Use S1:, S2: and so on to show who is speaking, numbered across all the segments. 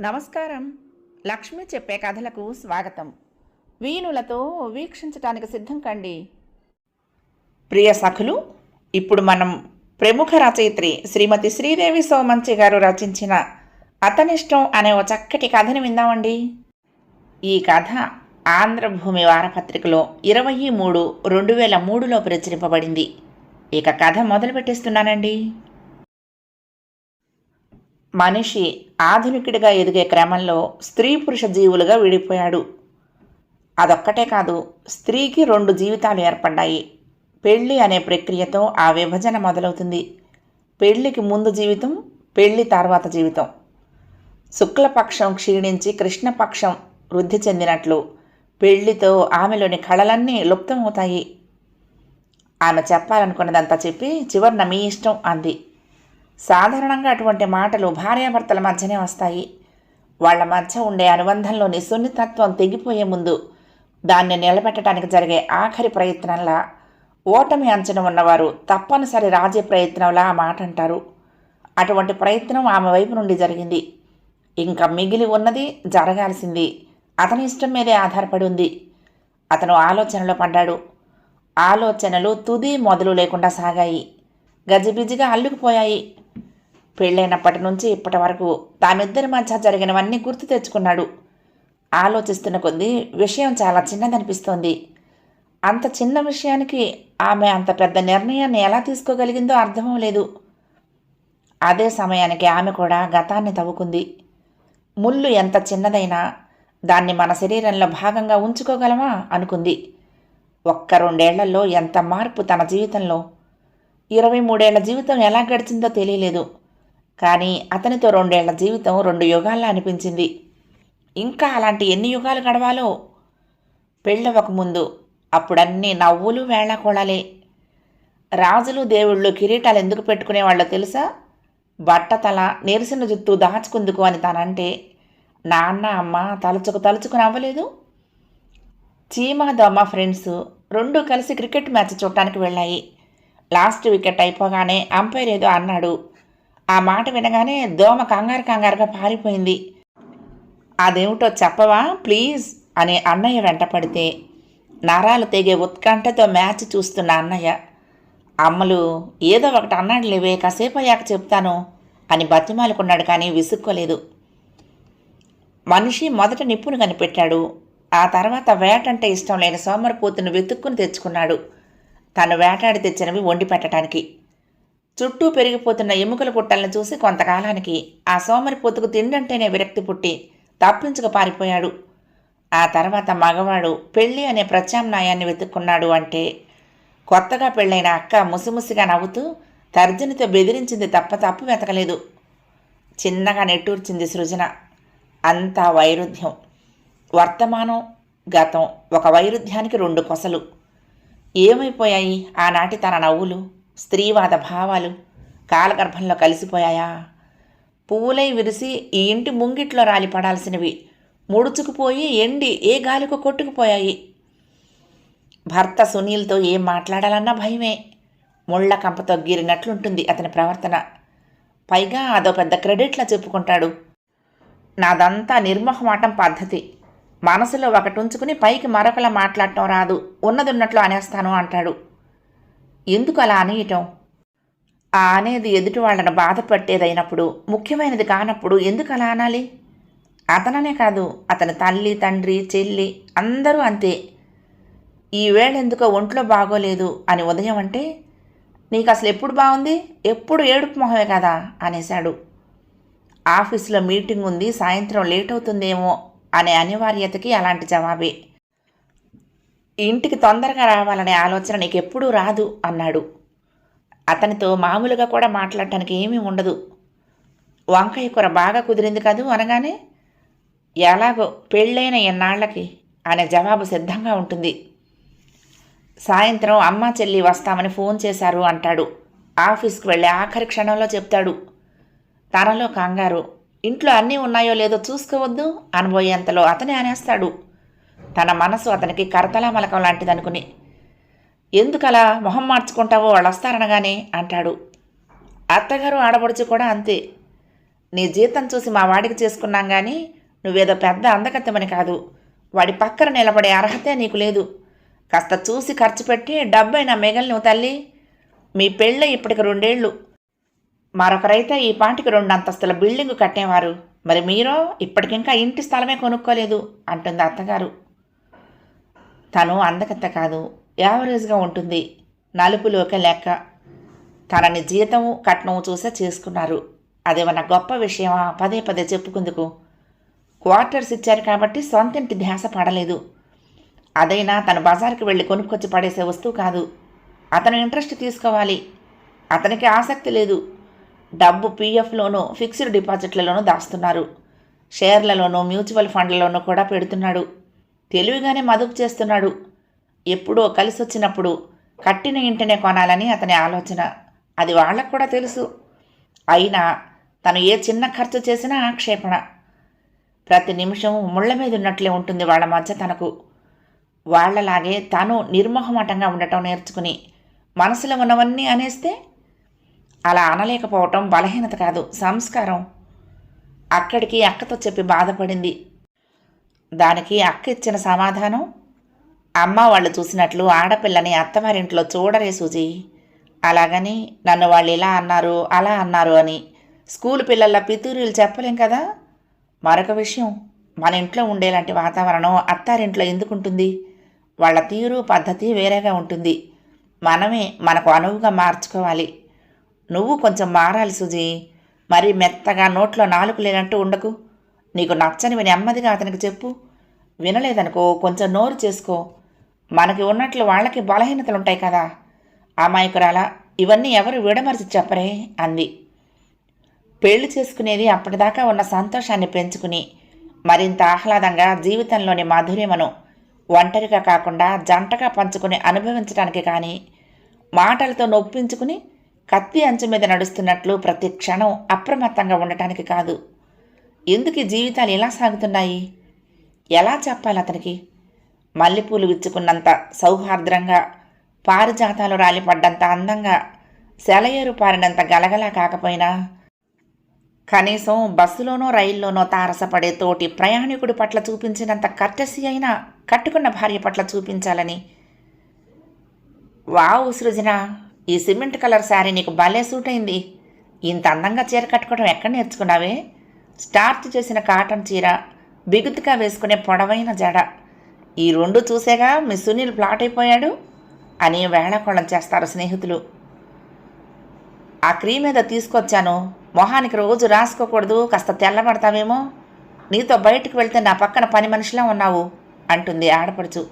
S1: నమస్కారం. లక్ష్మి చెప్పే కథలకు స్వాగతం. వీణులతో వీక్షించటానికి సిద్ధం కండి. ప్రియ సఖులు ఇప్పుడు మనం ప్రముఖ రచయిత్రి శ్రీమతి శ్రీదేవి సోమంచి గారు రచించిన అతనిష్టం అనే ఓ చక్కటి కథని విందామండి. ఈ కథ ఆంధ్రభూమి వారపత్రికలో ఇరవై మూడు రెండు వేల మూడులో ప్రచురింపబడింది. ఇక కథ మొదలు పెట్టేస్తున్నానండి మనిషి ఆధునికుడిగా ఎదిగే క్రమంలో స్త్రీ పురుష జీవులుగా విడిపోయాడు. అదొక్కటే కాదు స్త్రీకి రెండు జీవితాలు ఏర్పడ్డాయి. పెళ్ళి అనే ప్రక్రియతో ఆ విభజన మొదలవుతుంది. పెళ్ళికి ముందు జీవితం పెళ్ళి తర్వాత జీవితం. శుక్లపక్షం క్షీణించి కృష్ణపక్షం వృద్ధి చెందినట్లు పెళ్ళితో ఆమెలోని కళలన్నీ లుప్తమవుతాయి. ఆమె చెప్పాలనుకున్నదంతా చెప్పి చివరిన మీ ఇష్టం అంది. సాధారణంగా అటువంటి మాటలు భార్యాభర్తల మధ్యనే వస్తాయి. వాళ్ళ మధ్య ఉండే అనుబంధంలోని సున్నితత్వం తెగిపోయే ముందు దాన్ని నిలబెట్టడానికి జరిగే ఆఖరి ప్రయత్నంలా ఓటమి అంచనా ఉన్నవారు తప్పనిసరి రాజీ ప్రయత్నంలా ఆ మాట అంటారు. అటువంటి ప్రయత్నం ఆమె వైపు నుండి జరిగింది. ఇంకా మిగిలి ఉన్నది జరగాల్సింది. అతని ఇష్టం మీదే ఆధారపడి ఉంది. అతను ఆలోచనలో పడ్డాడు. ఆలోచనలు తుది మొదలు లేకుండా సాగాయి. గజిబిజిగా అల్లుకుపోయాయి. పెళ్ళైనప్పటి నుంచి ఇప్పటి వరకు తామిద్దరి మధ్య జరిగినవన్నీ గుర్తు తెచ్చుకున్నాడు. ఆలోచిస్తున్న కొద్దీ విషయం చాలా చిన్నదనిపిస్తోంది. అంత చిన్న విషయానికి ఆమె అంత పెద్ద నిర్ణయాన్ని ఎలా తీసుకోగలిగిందో అర్థం లేదు. అదే సమయానికి ఆమె కూడా గతాన్ని తవ్వుకుంది. ముళ్ళు ఎంత చిన్నదైనా దాన్ని మన శరీరంలో భాగంగా ఉంచుకోగలమా అనుకుంది. ఒక్క రెండేళ్ళలో ఎంత మార్పు తన జీవితంలో? ఇరవై మూడేళ్ళ జీవితం ఎలా గడిచిందో తెలియలేదు. కానీ అతనితో రెండేళ్ళ జీవితం రెండు యుగాల్లో అనిపించింది. ఇంకా అలాంటి ఎన్ని యుగాలు గడవాలో? పెళ్ళవకముందు అప్పుడన్నీ నవ్వులు వేళకోళాలే రాజులు దేవుళ్ళు కిరీటాలు ఎందుకు పెట్టుకునేవాళ్ళో తెలుసా? బట్టతల నెరిసిన జుత్తు దాచుకుందుకు అని తనంటే నాన్న అమ్మ తలుచుకు తలుచుకుని అవ్వలేదు చీమ దోమ ఫ్రెండ్స్ రెండు కలిసి క్రికెట్ మ్యాచ్ చూడటానికి వెళ్ళాయి. లాస్ట్ వికెట్ అయిపోగానే అంపైర్ ఏదో అన్నాడు. ఆ మాట వినగానే దోమ కంగారు కంగారుగా పారిపోయింది. అదేమిటో చెప్పవా? ప్లీజ్ అని అన్నయ్య వెంటపడితే నరాలు తెగే ఉత్కంఠతో మ్యాచ్ చూస్తున్న అన్నయ్య. అమ్మలు ఏదో ఒకటి అన్నాడు లేవే కాసేపు అయ్యాక చెప్తాను అని బతిమాలుకున్నాడు కానీ విసుక్కోలేదు. మనిషి మొదట నిప్పును కనిపెట్టాడు. ఆ తర్వాత వేటంటే ఇష్టం లేని సోమరిపోతును వెతుక్కుని తెచ్చుకున్నాడు. తను వేటాడి తెచ్చినవి వండి పెట్టడానికి చుట్టూ పెరిగిపోతున్న ఎముకల పుట్టలను చూసి కొంతకాలానికి ఆ సోమరిపోతుకు తిండంటేనే విరక్తి పుట్టి తప్పించుకు పారిపోయాడు. ఆ తర్వాత మగవాడు పెళ్ళి అనే ప్రత్యామ్నాయాన్ని వెతుక్కున్నాడు అంటే కొత్తగా పెళ్ళైన అక్క ముసిముసిగా నవ్వుతూ తర్జనితో బెదిరించింది తప్ప తప్పు వెతకలేదు. చిన్నగా నెట్టూర్చింది సృజన. అంతా వైరుధ్యం. వర్తమానం గతం ఒక వైరుధ్యానికి రెండు కొసలు. ఏమైపోయాయి? ఆనాటి తన నవ్వులు స్త్రీవాద భావాలు కాలగర్భంలో కలిసిపోయాయా? పువ్వులై విరిసి ఈ ఇంటి ముంగిట్లో రాలిపడాల్సినవి ముడుచుకుపోయి ఎండి ఏ గాలికో కొట్టుకుపోయాయి. భర్త సునీల్తో ఏం మాట్లాడాలన్నా భయమే. ముళ్ళ కంపతో గీరినట్లుంటుంది అతని ప్రవర్తన. పైగా అదో పెద్ద క్రెడిట్లా చెప్పుకుంటాడు. నాదంతా నిర్మహమాటం పద్ధతి. మనసులో ఒకటి ఉంచుకుని పైకి మరొకలా మాట్లాడటం రాదు. ఉన్నదున్నట్లు అనేస్తాను అంటాడు. ఎందుకు అలా అనేయటం? ఆ అనేది ఎదుటి వాళ్ళను బాధపట్టేదైనప్పుడు ముఖ్యమైనది కానప్పుడు ఎందుకు అలా అనాలి? అతననే కాదు అతని తల్లి తండ్రి చెల్లి అందరూ అంతే. ఈ ఎందుకో ఒంట్లో బాగోలేదు అని ఉదయం అంటే నీకు అసలు ఎప్పుడు బాగుంది? ఎప్పుడు ఏడుపు మొహమే కదా? అనేశాడు. ఆఫీసులో మీటింగ్ ఉంది సాయంత్రం లేట్ అవుతుందేమో అనే అనివార్యతకి అలాంటి జవాబే. ఇంటికి తొందరగా రావాలనే ఆలోచన నీకు ఎప్పుడూ రాదు అన్నాడు. అతనితో మామూలుగా కూడా మాట్లాడటానికి ఏమీ ఉండదు. వంకాయ కూర బాగా కుదిరింది కదూ అనగానే ఎలాగో పెళ్ళైన ఎన్నాళ్ళకి అనే జవాబు సిద్ధంగా ఉంటుంది. సాయంత్రం అమ్మ చెల్లి వస్తామని ఫోన్ చేశారు అంటాడు. ఆఫీస్కి వెళ్ళి ఆఖరి క్షణంలో చెప్తాడు. తనలో కంగారు. ఇంట్లో అన్నీ ఉన్నాయో లేదో చూసుకోవద్దు అనబోయేంతలో అతనే అనేస్తాడు. తన మనసు అతనికి కరతలామలకం లాంటిదనుకుని ఎందుకలా మొహం మార్చుకుంటావో వాళ్ళు వస్తారనగానే అంటాడు. అత్తగారు ఆడబడుచు కూడా అంతే. నీ జీతం చూసి మా వాడికి చేసుకున్నాం కానీ నువ్వేదో పెద్ద అందకత్తమని కాదు. వాడి పక్కన నిలబడే అర్హతే నీకు లేదు. కాస్త చూసి ఖర్చు పెట్టి డబ్బైనా మిగలి నువ్వు తల్లి. మీ పెళ్ళి ఇప్పటికి రెండేళ్ళు. మరొకరైతే ఈ పాటికి రెండు అంతస్తుల బిల్డింగ్ కట్టేవారు. మరి మీరో ఇప్పటికింకా ఇంటి స్థలమే కొనుక్కోలేదు అంటుంది అత్తగారు. తను అందకత్త కాదు యావరేజ్గా ఉంటుంది నలుపులోకే లెక్క. తనని జీతము కట్నము చూసే చేసుకున్నారు. అదేమన్నా గొప్ప విషయమా? పదే పదే చెప్పుకుందుకు. క్వార్టర్స్ ఇచ్చారు కాబట్టి సొంతింటి ధ్యాస పడలేదు. అదైనా తను బజార్కి వెళ్ళి కొనుక్కొచ్చి పడేసే వస్తువు కాదు. అతను ఇంట్రెస్ట్ తీసుకోవాలి. అతనికి ఆసక్తి లేదు. డబ్బు పీఎఫ్లోనూ ఫిక్స్డ్ డిపాజిట్లలోనూ దాస్తున్నారు. షేర్లలోనూ మ్యూచువల్ ఫండ్లలోనూ కూడా పెడుతున్నాడు. తెలివిగానే మదుపు చేస్తున్నాడు. ఎప్పుడో కలిసి వచ్చినప్పుడు కట్టిన ఇంటినే కొనాలని అతని ఆలోచన. అది వాళ్ళకు కూడా తెలుసు. అయినా తను ఏ చిన్న ఖర్చు చేసినా ఆక్షేపణ. ప్రతి నిమిషం ముళ్ళ మీద ఉన్నట్లే ఉంటుంది వాళ్ళ మధ్య తనకు. వాళ్ళలాగే తను నిర్మోహమాటంగా ఉండటం నేర్చుకుని మనసులో ఉన్నవన్నీ అనేస్తే అలా అనలేకపోవటం బలహీనత కాదు. సంస్కారం. అక్కడికి అక్కతో చెప్పి బాధపడింది. దానికి అక్క ఇచ్చిన సమాధానం? అమ్మ వాళ్ళు చూసినట్లు ఆడపిల్లని అత్తవారింట్లో చూడరే సూజీ. అలాగని నన్ను వాళ్ళు ఇలా అన్నారు అలా అన్నారు అని. స్కూల్ పిల్లల పితూరులు చెప్పలేం కదా? మరొక విషయం. మన ఇంట్లో ఉండేలాంటి వాతావరణం అత్తారింట్లో ఎందుకుంటుంది? వాళ్ళ తీరు పద్ధతి వేరేగా ఉంటుంది. మనమే మనకు అనువుగా మార్చుకోవాలి. నువ్వు కొంచెం మారాలి సుజీ. మరి మెత్తగా నోట్లో నాలుగు లేనట్టు ఉండకు. నీకు నచ్చనివి నెమ్మదిగా అతనికి చెప్పు. వినలేదనుకో కొంచెం నోరు చేసుకో. మనకి ఉన్నట్లు వాళ్ళకి బలహీనతలు ఉంటాయి కదా. అమాయకురాలా ఇవన్నీ ఎవరు విడమరిచి చెప్పరే? అంది. పెళ్ళి చేసుకునేది అప్పటిదాకా ఉన్న సంతోషాన్ని పెంచుకుని మరింత ఆహ్లాదంగా జీవితంలోని మాధుర్యమును ఒంటరిగా కాకుండా జంటగా పంచుకుని అనుభవించడానికి కానీ మాటలతో నొప్పించుకుని కత్తి అంచు మీద నడుస్తున్నట్లు ప్రతి క్షణం అప్రమత్తంగా ఉండటానికి కాదు. ఎందుకు జీవితాలు ఎలా సాగుతున్నాయి? ఎలా చెప్పాలి అతనికి? మల్లెపూలు విచ్చుకున్నంత సౌహార్ద్రంగా పారిజాతాలు రాలిపడ్డంత అందంగా సెలయేరు పారినంత గలగలా కాకపోయినా కనీసం బస్సులోనో రైల్లోనో తారసపడే తోటి ప్రయాణికుడి పట్ల చూపించినంత కర్టసి అయినా కట్టుకున్న భార్య పట్ల చూపించాలని. వావ్ సృజన! ఈ సిమెంట్ కలర్ శారీ నీకు భలే సూట్ అయింది. ఇంత అందంగా చీర కట్టుకోవడం ఎక్కడ నేర్చుకున్నావే? స్టార్చ్ చేసిన కాటన్ చీర బిగుతుగా వేసుకునే పొడవైన జడ. ఈ రెండు చూసేగా మీ సునీల్ ప్లాట్ అయిపోయాడు అని వేళకోళం చేస్తారు స్నేహితులు. ఆ క్రీమ్ ఏదో తీసుకొచ్చాను. మొహానికి రోజు రాసుకోకూడదు కాస్త తెల్లబడతావేమో. నీతో బయటికి వెళ్తే నా పక్కన పని మనిషిలా ఉన్నావు అంటుంది ఆడపడుచు.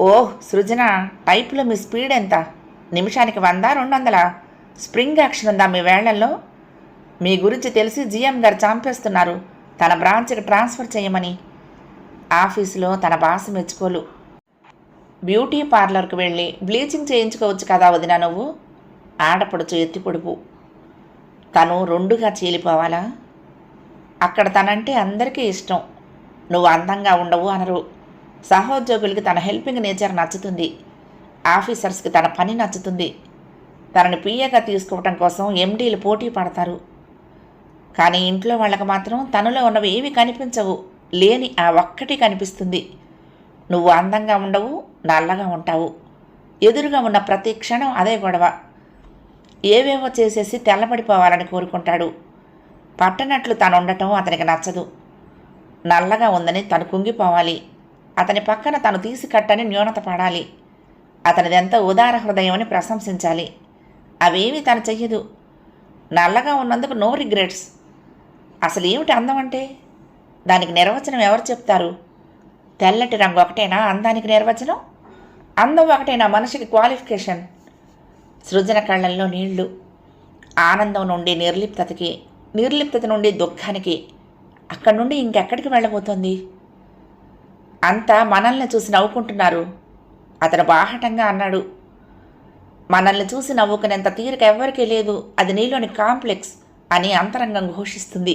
S1: ఓహ్ సృజన టైప్లో మీ స్పీడ్ ఎంత? నిమిషానికి వంద రెండు వందల. స్ప్రింగ్ యాక్షన్ ఉందా మీ వేళ్ళలో మీ గురించి తెలిసి జిఎం గారు చంపేస్తున్నారు. తన బ్రాంచ్కి ట్రాన్స్ఫర్ చేయమని. ఆఫీసులో తన బాస్ మెచ్చుకోలు. బ్యూటీ పార్లర్కి వెళ్ళి బ్లీచింగ్ చేయించుకోవచ్చు కదా వదినా నువ్వు? ఆడపడుచు ఎత్తి పొడుపు. తను రెండుగా చీలిపోవాలా? అక్కడ తనంటే అందరికీ ఇష్టం. నువ్వు అందంగా ఉండవు అనరు. సహోద్యోగులకి తన హెల్పింగ్ నేచర్ నచ్చుతుంది. ఆఫీసర్స్కి తన పని నచ్చుతుంది. తనని పీఏగా తీసుకోవటం కోసం ఎండీలు పోటీ పడతారు. కానీ ఇంట్లో వాళ్ళకి మాత్రం తనలో ఉన్నవి ఏవి కనిపించవు. లేని ఆ ఒక్కటి కనిపిస్తుంది. నువ్వు అందంగా ఉండవు నల్లగా ఉంటావు. ఎదురుగా ఉన్న ప్రతి క్షణం అదే గొడవ. ఏవేవో చేసేసి తెల్లబడిపోవాలని కోరుకుంటాడు. పట్టనట్లు తను ఉండటం అతనికి నచ్చదు. నల్లగా ఉందని తను కుంగిపోవాలి. అతని పక్కన తను తీసి కట్టని న్యూనత పడాలి. అతనిదెంత ఉదార హృదయమని ప్రశంసించాలి. అవేమీ తను చెయ్యదు. నల్లగా ఉన్నందుకు నో రిగ్రెట్స్. అసలు ఏమిటి అందం అంటే దానికి నిర్వచనం ఎవరు చెప్తారు? తెల్లటి రంగు ఒకటేనా అందానికి నిర్వచనం? అందం ఒకటేనా మనిషికి క్వాలిఫికేషన్? సృజన కళ్ళల్లో నీళ్ళు. ఆనందం నుండి నిర్లిప్తతకి నిర్లిప్తత నుండి దుఃఖానికి. అక్కడి నుండి ఇంకెక్కడికి వెళ్ళబోతోంది? అంతా మనల్ని చూసి నవ్వుకుంటున్నారు. అతను బాహటంగా అన్నాడు. మనల్ని చూసి నవ్వుకునేంత తీరిక ఎవ్వరికీ లేదు. అది నీలోని కాంప్లెక్స్ అని అంతరంగం ఘోషిస్తుంది.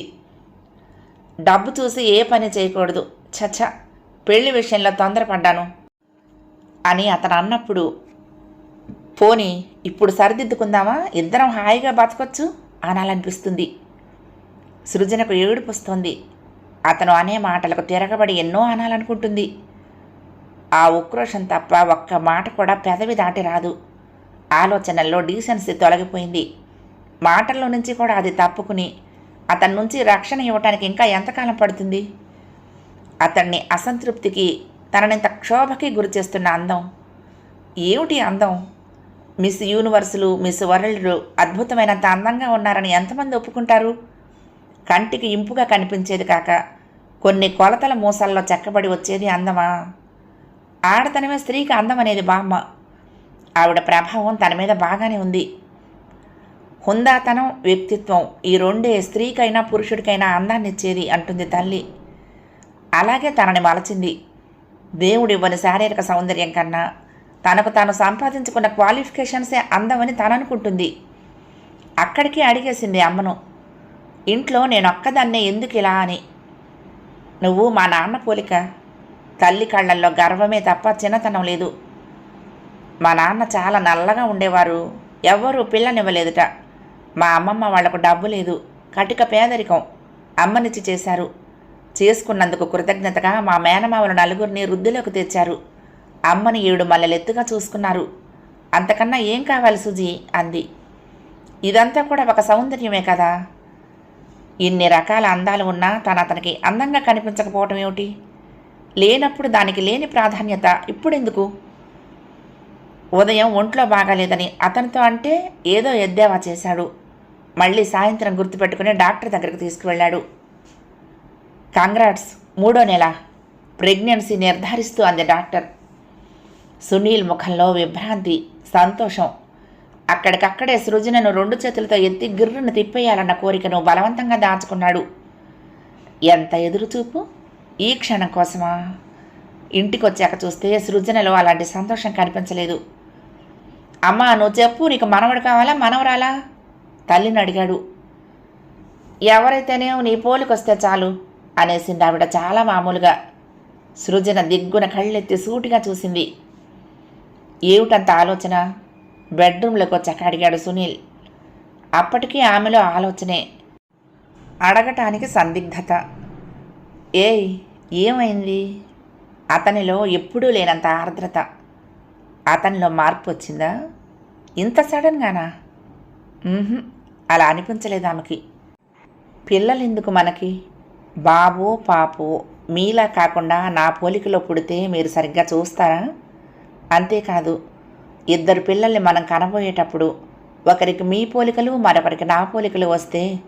S1: డబ్బు చూసి ఏ పని చేయకూడదు. చచ్చ పెళ్ళి విషయంలో తొందరపడ్డాను అని అతను అన్నప్పుడు పోనీ ఇప్పుడు సరిదిద్దుకుందామా? ఇద్దరం హాయిగా బతకొచ్చు అనాలనిపిస్తుంది. సృజనకు ఏడుపు వస్తోంది. అతను అనే మాటలకు తిరగబడి ఎన్నో అనాలనుకుంటుంది. ఆ ఉక్రోషం తప్ప ఒక్క మాట కూడా పెదవి దాటి రాదు. ఆలోచనల్లో డీసెన్సీ తొలగిపోయింది. మాటల్లో నుంచి కూడా అది తప్పుకుని అతని నుంచి రక్షణ ఇవ్వటానికి ఇంకా ఎంతకాలం పడుతుంది? అతన్ని అసంతృప్తికి తననింత క్షోభకి గురి చేస్తున్న అందం. ఏమిటి అందం? మిస్ యూనివర్సులు మిస్ వరల్డ్లు అద్భుతమైనంత అందంగా ఉన్నారని ఎంతమంది ఒప్పుకుంటారు? కంటికి ఇంపుగా కనిపించేది కాక కొన్ని కొలతల మూసల్లో చెక్కబడి వచ్చేది అందమా? ఆడతనమే స్త్రీకి అందం అనేది బామ్మ ఆవిడ ప్రభావం తన మీద బాగానే ఉంది. హుందాతనం వ్యక్తిత్వం ఈ రెండే స్త్రీకైనా పురుషుడికైనా అందాన్ని ఇచ్చేది అంటుంది తల్లి. అలాగే తనని మలచింది. దేవుడివ్వని శారీరక సౌందర్యం కన్నా తనకు తాను సంపాదించుకున్న క్వాలిఫికేషన్సే అందమని తననుకుంటుంది. అక్కడికి అడిగేసింది అమ్మను. ఇంట్లో నేను ఒక్కదాన్నే ఎందుకు ఇలా అని. నువ్వు మా నాన్న పోలిక తల్లి కళ్ళల్లో గర్వమే తప్ప చిన్నతనం లేదు. మా నాన్న చాలా నల్లగా ఉండేవారు. ఎవ్వరూ పిల్లనివ్వలేదుట. మా అమ్మమ్మ వాళ్ళకు డబ్బు లేదు. కటిక పేదరికం అమ్మనిచ్చి చేశారు. చేసుకున్నందుకు కృతజ్ఞతగా మా మేనమావలు నలుగురిని వృద్ధిలోకి తెచ్చారు. అమ్మని ఏడు మల్లెలెత్తుగా చూసుకున్నారు. అంతకన్నా ఏం కావాలి సుజీ? అంది. ఇదంతా కూడా ఒక సౌందర్యమే కదా? ఇన్ని రకాల అందాలు ఉన్నా తను అతనికి అందంగా కనిపించకపోవటం ఏమిటి? లేనప్పుడు దానికి లేని ప్రాధాన్యత ఇప్పుడెందుకు? ఉదయం ఒంట్లో బాగాలేదని అతనితో అంటే ఏదో ఎద్దేవా చేశాడు. మళ్ళీ సాయంత్రం గుర్తుపెట్టుకుని డాక్టర్ దగ్గరికి తీసుకువెళ్ళాడు. కాంగ్రాట్స్ మూడో నెల. ప్రెగ్నెన్సీ నిర్ధారిస్తూ అంది డాక్టర్. సునీల్ ముఖంలో విభ్రాంతి సంతోషం. అక్కడికక్కడే సృజనను రెండు చేతులతో ఎత్తి గిర్రును తిప్పేయాలన్న కోరికను బలవంతంగా దాచుకున్నాడు. ఎంత ఎదురుచూపు? ఈ క్షణం కోసమా? ఇంటికొచ్చాక చూస్తే సృజనలో అలాంటి సంతోషం కనిపించలేదు. అమ్మా నువ్వు చెప్పు నీకు మనవడు కావాలా మనవరాలా? తల్లిని అడిగాడు. ఎవరైతేనే నీ పోలికొస్తే చాలు అనేసింది ఆవిడ చాలా మామూలుగా. సృజన దిగ్గున కళ్ళెత్తి సూటిగా చూసింది. ఏమిటంత ఆలోచన? బెడ్రూమ్లోకి వచ్చాక అడిగాడు సునీల్. అప్పటికీ ఆమెలో ఆలోచనే. అడగటానికి సందిగ్ధత. ఏయ్ ఏమైంది? అతనిలో ఎప్పుడూ లేనంత ఆర్ద్రత. అతనిలో మార్పు వచ్చిందా? ఇంత సడన్గానా? అలా అనిపించలేదు ఆమెకి. పిల్లలు ఎందుకు మనకి? బాబు పాపు మీలా కాకుండా నా పోలికలో పుడితే మీరు సరిగ్గా చూస్తారా? అంతేకాదు ఇద్దరు పిల్లల్ని మనం కనబోయేటప్పుడు ఒకరికి మీ పోలికలు మరొకరికి నా పోలికలు వస్తే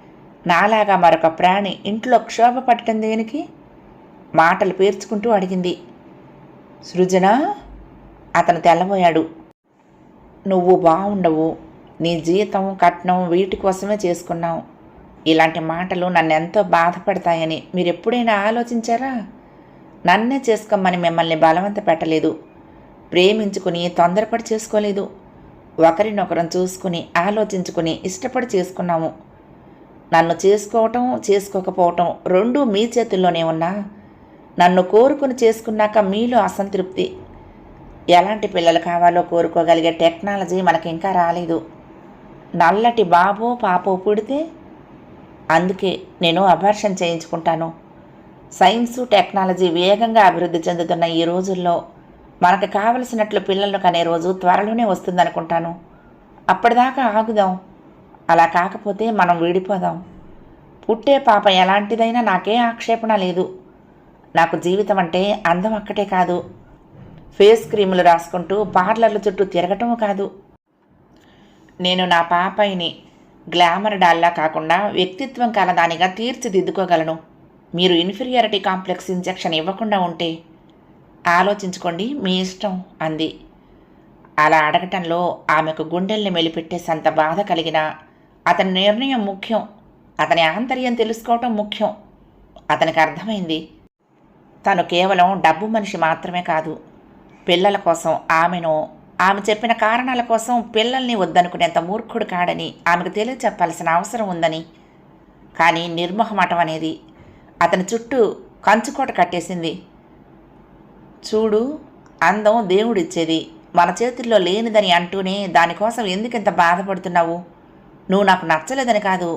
S1: నాలాగా మరొక ప్రాణి ఇంట్లో క్షోభ పట్టడం దేనికి? మాటలు పేర్చుకుంటూ అడిగింది. సృజన అతను తెల్లబోయాడు. నువ్వు బాగుండవు నీ జీతం కట్నం వీటి కోసమే చేసుకున్నావు. ఇలాంటి మాటలు నన్ను ఎంతో బాధపడతాయని మీరు ఎప్పుడైనా ఆలోచించారా? నన్నే చేసుకోమని మిమ్మల్ని బలవంత పెట్టలేదు. ప్రేమించుకుని తొందరపడి చేసుకోలేదు. ఒకరినొకరం చూసుకుని ఆలోచించుకుని ఇష్టపడి చేసుకున్నాము. నన్ను చేసుకోవటం చేసుకోకపోవటం రెండూ మీ చేతుల్లోనే ఉన్నా? నన్ను కోరుకుని చేసుకున్నాక మీలో అసంతృప్తి. ఎలాంటి పిల్లలు కావాలో కోరుకోగలిగే టెక్నాలజీ మనకి ఇంకా రాలేదు. నల్లటి బాబో పాపో పుడితే అందుకే నేను అబార్షన్ చేయించుకుంటాను. సైన్సు టెక్నాలజీ వేగంగా అభివృద్ధి చెందుతున్న ఈ రోజుల్లో మనకు కావలసినట్లు పిల్లలను కనే రోజు త్వరలోనే వస్తుందనుకుంటాను. అప్పటిదాకా ఆగుదాం. అలా కాకపోతే మనం విడిపోదాం. పుట్టే పాప ఎలాంటిదైనా నాకే ఆక్షేపణ లేదు. నాకు జీవితం అంటే అందం అక్కటే కాదు. ఫేస్ క్రీములు రాసుకుంటూ పార్లర్ల చుట్టూ తిరగటం కాదు. నేను నా పాపాయిని గ్లామర్ డాల్లా కాకుండా వ్యక్తిత్వం కలదానిగా తీర్చిదిద్దుకోగలను. మీరు ఇన్ఫీరియారిటీ కాంప్లెక్స్ ఇంజెక్షన్ ఇవ్వకుండా ఉంటే ఆలోచించుకోండి మీ ఇష్టం అంది. అలా అడగటంలో ఆమెకు గుండెల్ని మెలిపెట్టేసంత బాధ కలిగిన అతని నిర్ణయం ముఖ్యం అతని ఆంతర్యం తెలుసుకోవటం ముఖ్యం. అతనికి అర్థమైంది. తను కేవలం డబ్బు మనిషి మాత్రమే కాదు పిల్లల కోసం ఆమెను ఆమె చెప్పిన కారణాల కోసం పిల్లల్ని వద్దనుకునేంత మూర్ఖుడు కాడని ఆమెకు తెలియచెప్పాల్సిన అవసరం ఉందని. కానీ నిర్మోహమాటం అనేది అతని చుట్టూ కంచుకోట కట్టేసింది. చూడు అందం దేవుడిచ్చేది మన చేతుల్లో లేనిదని అంటూనే దానికోసం ఎందుకింత బాధపడుతున్నావు? నువ్వు నాకు నచ్చలేదని కాదు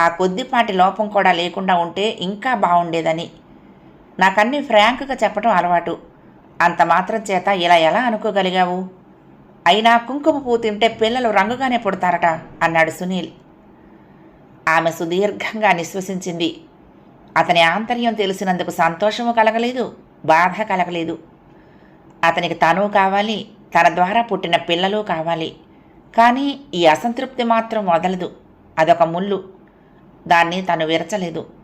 S1: ఆ కొద్దిపాటి లోపం కూడా లేకుండా ఉంటే ఇంకా బాగుండేదని నాకన్నీ ఫ్రాంక్గా చెప్పడం అలవాటు. అంత మాత్రం చేత ఇలా ఎలా అనుకోగలిగావు? అయినా కుంకుమ పువ్వు తింటే పిల్లలు రంగుగానే పుడతారట అన్నాడు సునీల్. ఆమె సుదీర్ఘంగా నిశ్వసించింది. అతని ఆంతర్యం తెలిసినందుకు సంతోషము కలగలేదు బాధ కలగలేదు. అతనికి తను కావాలి తన ద్వారా పుట్టిన పిల్లలు కావాలి. కానీ ఈ అసంతృప్తి మాత్రం వదలదు. అదొక ముళ్ళు. దాన్ని తను విరచలేదు.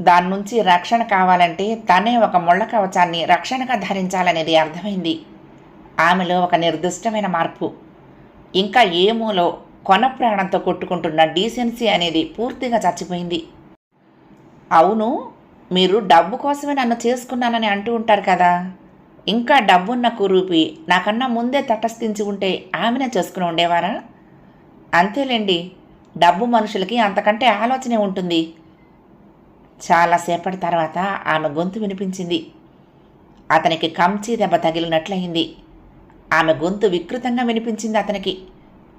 S1: దాని నుంచి రక్షణ కావాలంటే తనే ఒక ముళ్ళ కవచాన్ని రక్షణగా ధరించాలనేది అర్థమైంది. ఆమెలో ఒక నిర్దిష్టమైన మార్పు. ఇంకా ఏమోలో కొన ప్రాణంతో కొట్టుకుంటున్న డీసెన్సీ అనేది పూర్తిగా చచ్చిపోయింది. అవును మీరు డబ్బు కోసమే నన్ను చేసుకున్నానని అంటూ ఉంటారు కదా. ఇంకా డబ్బున్న కురూపి నాకన్నా ముందే తటస్థించి ఉంటే ఆమెనే చేసుకుని ఉండేవారా? అంతేలేండి డబ్బు మనుషులకి అంతకంటే ఆలోచనే ఉంటుంది. చాలాసేపటి తర్వాత ఆమె గొంతు వినిపించింది. అతనికి కంచి దెబ్బ తగిలినట్లయింది. ఆమె గొంతు వికృతంగా వినిపించింది అతనికి.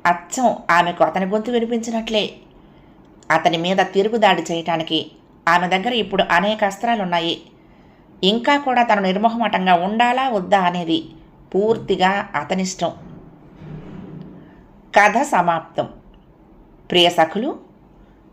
S1: అచ్చం ఆమెకు అతని గొంతు వినిపించినట్లే. అతని మీద తిరుగుదాడి చేయటానికి ఆమె దగ్గర ఇప్పుడు అనేక అస్త్రాలున్నాయి. ఇంకా కూడా తను నిర్మోహమటంగా ఉండాలా వద్దా అనేది పూర్తిగా అతనిష్టం. కథ సమాప్తం. ప్రియ సఖులు